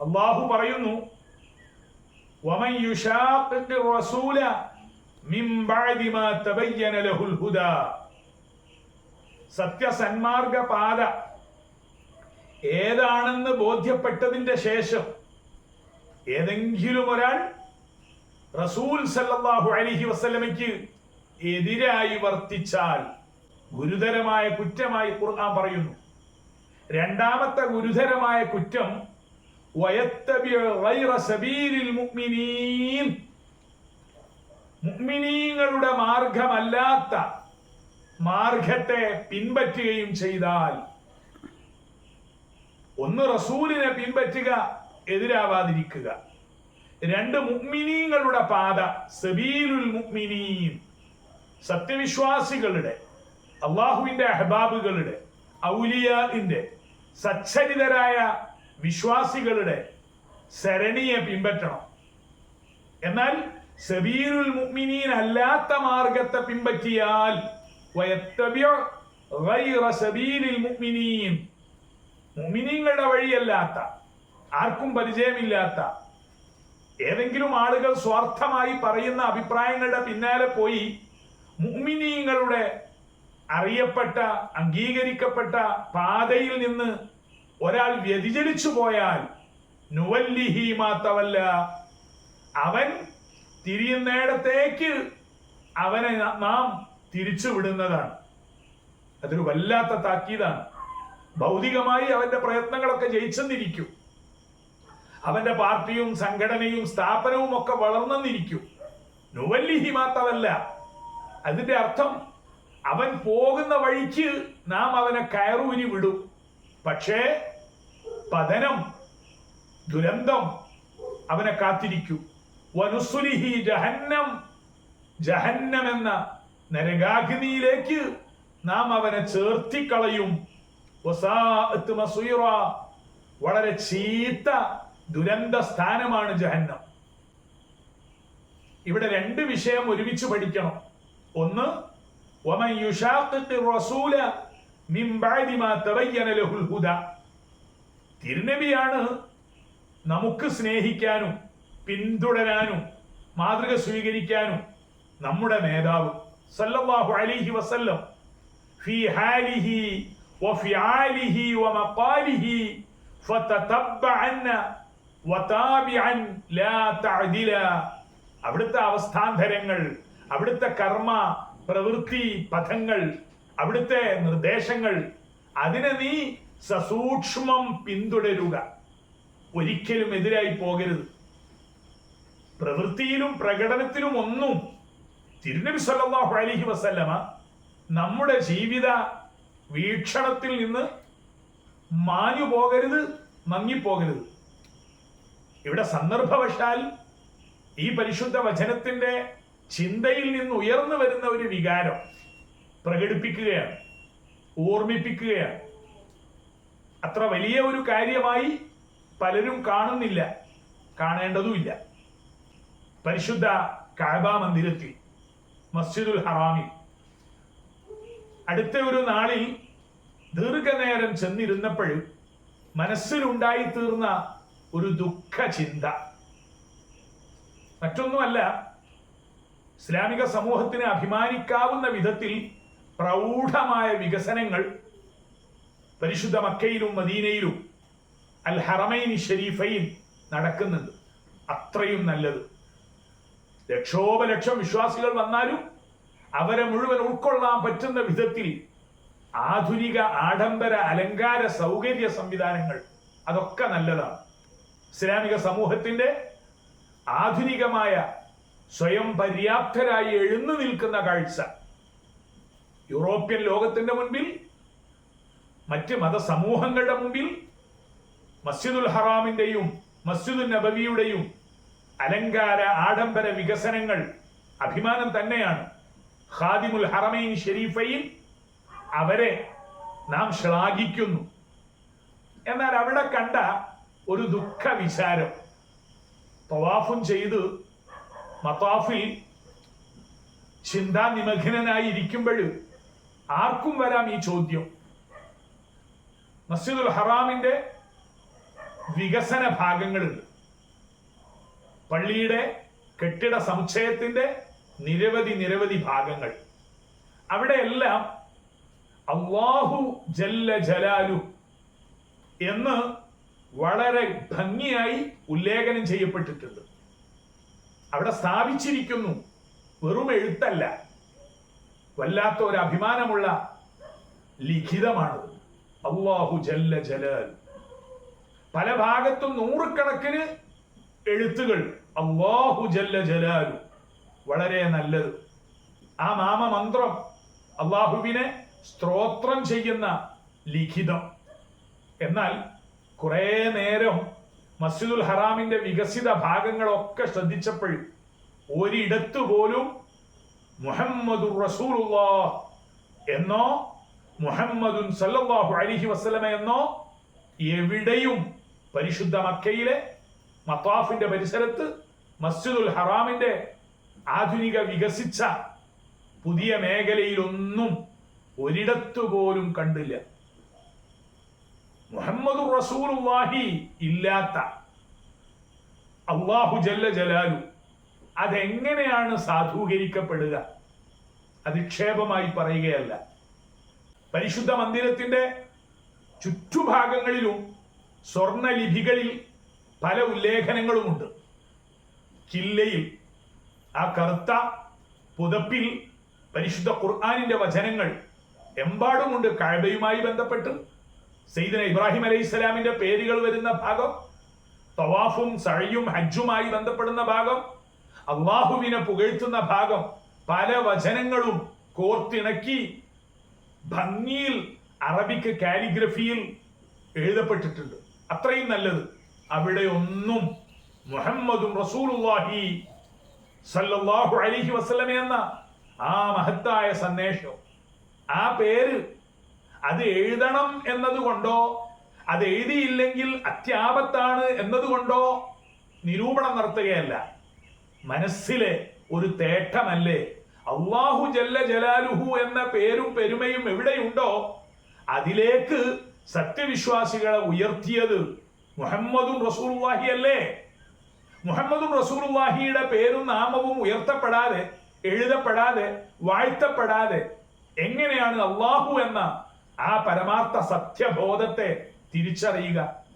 അള്ളാഹു പറയുന്നു സത്യസന്മാർഗ പാത ഏതാണെന്ന് ബോധ്യപ്പെട്ടതിന്റെ ശേഷം ഏതെങ്കിലും ഒരാൾ റസൂൽ സല്ലാഹു അലിഹി വസ്ലമയ്ക്ക് എതിരായി വർത്തിച്ചാൽ ഗുരുതരമായ കുറ്റമായി ഖുർആൻ പറയുന്നു. രണ്ടാമത്തെ ഗുരുതരമായ കുറ്റം മുഅ്മിനീങ്ങളുടെ മാർഗമല്ലാത്ത മാർഗത്തെ പിൻപറ്റുകയും ചെയ്താൽ ഒന്ന് റസൂലിനെ പിൻപറ്റുക എതിരാവാതിരിക്കുക. രണ്ട് മുഅ്മിനീങ്ങളുടെ പാത സബീലുൽ മുഅ്മിനീൻ സത്യവിശ്വാസികളുടെ അള്ളാഹുവിന്റെ അഹബാബുകളുടെ ഔലിയാന്റെ സച്ചരിതരായ വിശ്വാസികളുടെ സരണിയെ പിൻപറ്റണം. എന്നാൽ സബീരുൽ മുഅ്മിനീൻ അല്ലാത്ത മാർഗത്തെ പിൻപറ്റിയാൽ മുഅ്മിനീങ്ങളുടെ വഴിയല്ലാത്ത ആർക്കും പരിചയമില്ലാത്ത ഏതെങ്കിലും ആളുകൾ സ്വാർത്ഥമായി പറയുന്ന അഭിപ്രായങ്ങളുടെ പിന്നാലെ പോയി മുഅ്മിനീങ്ങളുടെ അറിയപ്പെട്ട അംഗീകരിക്കപ്പെട്ട പാതയിൽ നിന്ന് ഒരാൾ വ്യതിചലിച്ചു പോയാൽ നുവല്ലിഹി മാത്തവല്ല അവൻ തിരിയുന്നിടത്തേക്ക് അവനെ നാം തിരിച്ചു വിടുന്നതാണ്. അതൊരു വല്ലാത്ത താക്കീതാണ്. ഭൗതികമായി അവന്റെ പ്രയത്നങ്ങളൊക്കെ ജയിച്ചെന്നിരിക്കും. അവന്റെ പാർട്ടിയും സംഘടനയും സ്ഥാപനവും ഒക്കെ വളർന്നെന്നിരിക്കും. നുവല്ലിഹി മാത്രമല്ല അതിന്റെ അർത്ഥം അവൻ പോകുന്ന വഴിക്ക് നാം അവനെ കയറൂരി വിടും. പക്ഷേ പതനം ദുരന്തം അവനെ കാത്തിരിക്കൂ. വനുസുലിഹി ജഹന്നം ജഹന്നം എന്ന നരകാഗ്നിയിലേക്ക് നാം അവനെ ചേർത്തിക്കളയും. വളരെ ചീത്ത ദുരന്ത സ്ഥാനമാണ് ജഹന്നം. ഇവിടെ രണ്ട് വിഷയം ഒരുമിച്ച് പഠിക്കണം. ഒന്ന് ഒമൻ യുഷാഖിഖിർ റസൂല من بعد ما تبين له الهدى തിരുനബിയാണ് നമുക്ക് സ്നേഹിക്കാനും പിന്തുടരാനും മാതൃക സ്വീകരിക്കാനും നമ്മുടെ നേതാവ് സല്ലല്ലാഹു അലൈഹി വസല്ലം ഫി ഹാലിഹി വഫിആലിഹി വമഖാലിഹി ഫതതബ്ബഅന്ന വതാബിഅൻ ലാ തഅദില അവിടുത്തെ അവസ്ഥാന്തരങ്ങൾ അവിടുത്തെ കർമ്മ പ്രവൃത്തി പഥങ്ങൾ അവിടുത്തെ നിർദ്ദേശങ്ങൾ അതിനെ നീ സസൂക്ഷ്മം പിന്തുടരുക. ഒരിക്കലും എതിരായി പോകരുത്. പ്രവൃത്തിയിലും പ്രകടനത്തിലും ഒന്നും തിരുനബി സല്ലല്ലാഹു അലൈഹി വസല്ലമ നമ്മുടെ ജീവിത വീക്ഷണത്തിൽ നിന്ന് മാഞ്ഞു പോകരുത് മങ്ങിപ്പോകരുത്. ഇവിടെ സന്ദർഭവശാൽ ഈ പരിശുദ്ധ വചനത്തിന്റെ ചിന്തയിൽ നിന്ന് ഉയർന്നു വരുന്ന ഒരു വികാരം പ്രകടിപ്പിക്കുകയാണ് ഓർമ്മിപ്പിക്കുകയാണ്. അത്ര വലിയ ഒരു കാര്യമായി പലരും കാണുന്നില്ല കാണേണ്ടതുമില്ല. പരിശുദ്ധ കാബ മന്ദിരത്തിൽ മസ്ജിദുൽ ഹറാമിൽ. അടുത്ത ഒരു നാളിൽ ദീർഘനേരം ചെന്നിരുന്നപ്പോഴും മനസ്സിലുണ്ടായി തീർന്ന ഒരു ദുഃഖ ചിന്ത മറ്റൊന്നുമല്ല ഇസ്ലാമിക സമൂഹത്തിന് അഭിമാനിക്കാവുന്ന വിധത്തിൽ പ്രൗഢമായ വികസനങ്ങൾ പരിശുദ്ധ മക്കയിലും മദീനയിലും അൽ ഹറമൈൻ ഷരീഫൈൻ നടക്കുന്നുണ്ട്. അത്രയും നല്ലത്. ലക്ഷോപലക്ഷം വിശ്വാസികൾ വന്നാലും അവരെ മുഴുവൻ ഉൾക്കൊള്ളാൻ പറ്റുന്ന വിധത്തിൽ ആധുനിക ആഡംബര അലങ്കാര സൗകര്യ സംവിധാനങ്ങൾ അതൊക്കെ നല്ലതാണ്. ഇസ്ലാമിക സമൂഹത്തിന്റെ ആധുനികമായ സ്വയം പര്യാപ്തരായി എഴുന്നു നിൽക്കുന്ന കാഴ്ച. യൂറോപ്യൻ ലോകത്തിന്റെ മുൻപിൽ മറ്റ് മതസമൂഹങ്ങളുടെ മുമ്പിൽ മസ്ജിദുൽ ഹറാമിന്റെയും മസ്ജിദുൽ നബവിയുടെയും അലങ്കാര ആഡംബര വികസനങ്ങൾ അഭിമാനം തന്നെയാണ്. ഖാദിമുൽ ഹറമൈൻ ഷെരീഫയിൽ അവരെ നാം ശ്ലാഘിക്കുന്നു. എന്നാൽ അവിടെ കണ്ട ഒരു ദുഃഖ വിചാരം തവാഫും ചെയ്ത് മത്താഫിൽ ചിന്താനിമഗ്നനായി ഇരിക്കുമ്പോൾ ആർക്കും വരാം ഈ ചോദ്യം. മസ്ജിദുൽ ഹറാമിന്റെ വികസന ഭാഗങ്ങളുണ്ട്. പള്ളിയുടെ കെട്ടിട സമുച്ചയത്തിന്റെ നിരവധി നിരവധി ഭാഗങ്ങൾ. അവിടെയെല്ലാം അള്ളാഹു ജല്ല ജലാലു എന്ന് വളരെ ഭംഗിയായി ഉല്ലേഖനം ചെയ്യപ്പെട്ടിട്ടുണ്ട്. അവിടെ സ്ഥാപിച്ചിരിക്കുന്നു. വെറും എഴുത്തല്ല. വല്ലാത്ത ഒരു അഭിമാനമുള്ള ലിഖിതമാണ് അള്ളാഹു ജല്ല ജലാൽ. പല ഭാഗത്തും നൂറുകണക്കിന് എഴുത്തുകൾ. അള്ളാഹു ജല്ല ജലാലു. വളരെ നല്ലത്. ആ നാമമന്ത്രം അള്ളാഹുവിനെ സ്ത്രോത്രം ചെയ്യുന്ന ലിഖിതം. എന്നാൽ കുറേ നേരം മസ്ജിദുൽ ഹറാമിന്റെ വികസിത ഭാഗങ്ങളൊക്കെ ശ്രദ്ധിച്ചപ്പോൾ ഒരിടത്തു പോലും മുഹമ്മദുർ റസൂലുള്ള എന്നോ മുഹമ്മദുൻ സല്ലല്ലാഹു അലൈഹി വസല്ലമ എന്നോ എവിടെയും പരിശുദ്ധ മക്കയിലെ മത്താഫിന്റെ പരിസരത്ത് മസ്ജിദുൽ ഹറാമിന്റെ ആധുനിക വികസിച്ച പുതിയ മേഖലയിലൊന്നും ഒരിടത്തു പോലും കണ്ടില്ല. മുഹമ്മദ് റസൂലുള്ളാഹി ഇല്ലാത്ത അള്ളാഹു ജല്ല ജലാലു അതെങ്ങനെയാണ് സാധൂകരിക്കപ്പെടുക? അധിക്ഷേപമായി പറയുകയല്ല. പരിശുദ്ധ മന്ദിരത്തിന്റെ ചുറ്റുഭാഗങ്ങളിലും സ്വർണലിപികളിൽ പല ഉല്ലേഖനങ്ങളുമുണ്ട്. കില്ലയിൽ ആ കറുത്ത പുതപ്പിൽ പരിശുദ്ധ ഖുർആാനിന്റെ വചനങ്ങൾ എമ്പാടുമുണ്ട്. കഴബയുമായി ബന്ധപ്പെട്ട് സെയ്ദന ഇബ്രാഹിം അലൈഹി ഇസ്ലാമിന്റെ പേരുകൾ വരുന്ന ഭാഗം തവാഫും സഴയും ഹജ്ജുമായി ബന്ധപ്പെടുന്ന ഭാഗം അള്ളാഹുവിനെ പുകഴ്ത്തുന്ന ഭാഗം പല വചനങ്ങളും കോർത്തിണക്കി ഭംഗിയിൽ അറബിക്ക് കാലിഗ്രഫിയിൽ എഴുതപ്പെട്ടിട്ടുണ്ട്. അത്രയും നല്ലത്. അവിടെ ഒന്നും മുഹമ്മദും റസൂലുള്ളാഹി സല്ലല്ലാഹു അലൈഹി വസല്ലമ എന്ന ആ മഹത്തായ സന്ദേശം ആ പേര് അത് എഴുതണം എന്നതുകൊണ്ടോ അത് എഴുതിയില്ലെങ്കിൽ അത്യാപത്താണ് എന്നതുകൊണ്ടോ നിരൂപണം നടത്തുകയല്ല. മനസ്സിലെ ഒരു തേട്ടമല്ലേ? അള്ളാഹു ജല്ല ജലാലുഹു എന്ന പേരും പെരുമയും എവിടെയുണ്ടോ അതിലേക്ക് സത്യവിശ്വാസികളെ ഉയർത്തിയത് മുഹമ്മദും റസൂലുള്ളാഹി അല്ലേ? മുഹമ്മദും റസൂർവാഹിയുടെ പേരും നാമവും ഉയർത്തപ്പെടാതെ എഴുതപ്പെടാതെ വാഴ്ത്തപ്പെടാതെ എങ്ങനെയാണ് അള്ളാഹു എന്ന ആ പരമാർത്ഥ സത്യബോധത്തെ തിരിച്ചറിയുക?